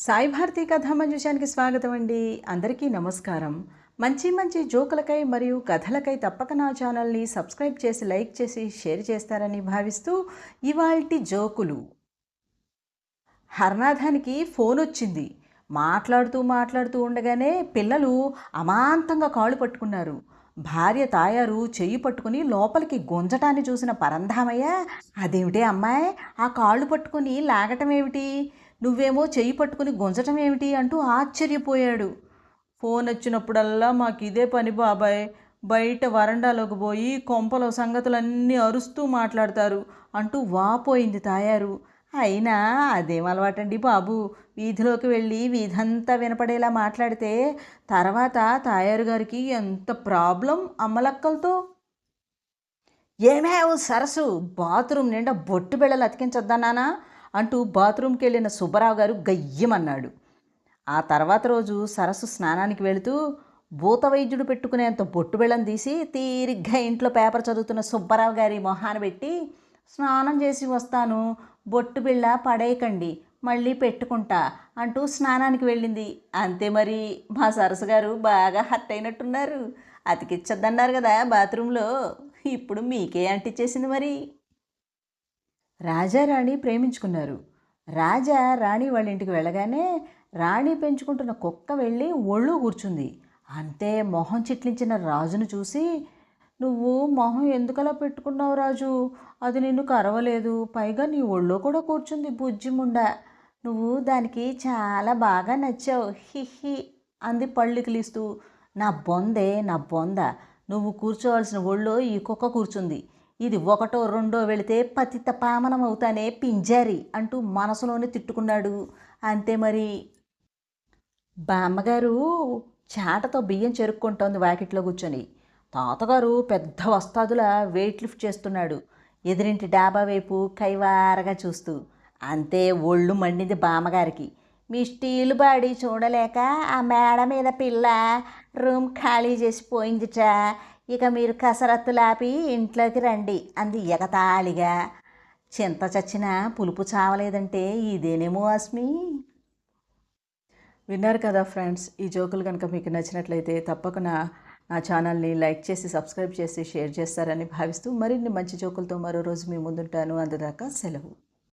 సాయి భారతి కథామంజుషానికి స్వాగతం అండి. అందరికీ నమస్కారం. మంచి మంచి జోకులకై మరియు కథలకై తప్పక నా ఛానల్ని సబ్స్క్రైబ్ చేసి లైక్ చేసి షేర్ చేస్తారని భావిస్తూ ఇవాల్టి జోకులు. హర్నాథానికి ఫోన్ వచ్చింది. మాట్లాడుతూ మాట్లాడుతూ ఉండగానే పిల్లలు అమాంతంగా కాళ్ళు పట్టుకున్నారు. భార్య తాయారు చెయ్యి పట్టుకుని లోపలికి గుంజటాన్ని చూసిన పరంధామయ్య అదేమిటే అమ్మాయి ఆ కాళ్ళు పట్టుకుని లాగటం ఏమిటి నువ్వేమో చెయ్యి పట్టుకుని గుంజటం ఏమిటి అంటూ ఆశ్చర్యపోయాడు. ఫోన్ వచ్చినప్పుడల్లా మాకు ఇదే పని బాబాయ్. బయట వరండాలోకి పోయి కొంపలో సంగతులన్నీ అరుస్తూ మాట్లాడతారు అంటూ వాపోయింది తాయారు. అయినా అదేం అలవాటండి బాబు? వీధిలోకి వెళ్ళి వీధంతా వినపడేలా మాట్లాడితే తర్వాత తాయారు గారికి ఎంత ప్రాబ్లం అమ్మలక్కలతో? ఏమే సరస్సు బాత్రూమ్ నిండా బొట్టు బిళ్ళలు అతికించొద్దన్నానా అంటూ బాత్రూమ్కి వెళ్ళిన సుబ్బరావు గారు గయ్యమన్నాడు. ఆ తర్వాత రోజు సరస్సు స్నానానికి వెళుతూ భూత వైద్యుడు పెట్టుకునేంత బొట్టు బిళ్ళను తీసి తీరిగ్గా ఇంట్లో పేపర్ చదువుతున్న సుబ్బారావు గారి మొహాన పెట్టి స్నానం చేసి వస్తాను బొట్టు బిళ్ళ పడేయకండి మళ్ళీ పెట్టుకుంటా అంటూ స్నానానికి వెళ్ళింది. అంతే మరి మా సరస్సు గారు బాగా హర్ట్ అయినట్టున్నారు అతికిచ్చద్దన్నారు కదా బాత్రూంలో ఇప్పుడు మీకే అంటిచ్చేసింది మరి. రాజారాణి ప్రేమించుకున్నారు. రాజా రాణి వాళ్ళ ఇంటికి వెళ్ళగానే రాణి పెంచుకుంటున్న కుక్క వెళ్ళి ఒళ్ళు కూర్చుంది. అంతే మొహం చిట్లించిన రాజును చూసి నువ్వు మొహం ఎందుకలా పెట్టుకున్నావు రాజు? అది నిన్ను కరవలేదు. పైగా నీ ఒళ్ళో కూడా కూర్చుంది బుజ్జి ముండ నువ్వు దానికి చాలా బాగా నచ్చావు. హిహి అంది పళ్ళుకిలిస్తూ నా బొందే నా బొంద. నువ్వు కూర్చోవలసిన ఒళ్ళో ఈ కుక్క కూర్చుంది. ఇది ఒకటో రెండో వెళితే పతిత పామనమవుతానే పింజారి అంటూ మనసులోనే తిట్టుకున్నాడు. అంతే మరి. బామ్మగారు చాటతో బియ్యం చెరుక్కుంటోంది వాకిట్లో కూర్చొని. తాతగారు పెద్ద వస్తాదుల వెయిట్ లిఫ్ట్ చేస్తున్నాడు. ఎదురింటి డాబా వైపు కైవారగా చూస్తూ. అంతే ఒళ్ళు మండింది బామ్మగారికి. మీ స్టీల్ బాడీ చూడలేక ఆ మేడ మీద పిల్ల రూమ్ ఖాళీ చేసిపోయిందిట ఇక మీరు కసరత్తులాపి ఇంట్లోకి రండి అంది ఎగతాళిగా. చింత చచ్చిన పులుపు చావలేదంటే ఇదేనేమో అస్మి? విన్నారు కదా ఫ్రెండ్స్ ఈ జోకులు కనుక మీకు నచ్చినట్లయితే తప్పకుండా నా ఛానల్ని లైక్ చేసి సబ్స్క్రైబ్ చేసి షేర్ చేస్తారని భావిస్తూ మరిన్ని మంచి జోకులతో మరో రోజు మీ ముందుంటాను. అందుదాకా సెలవు.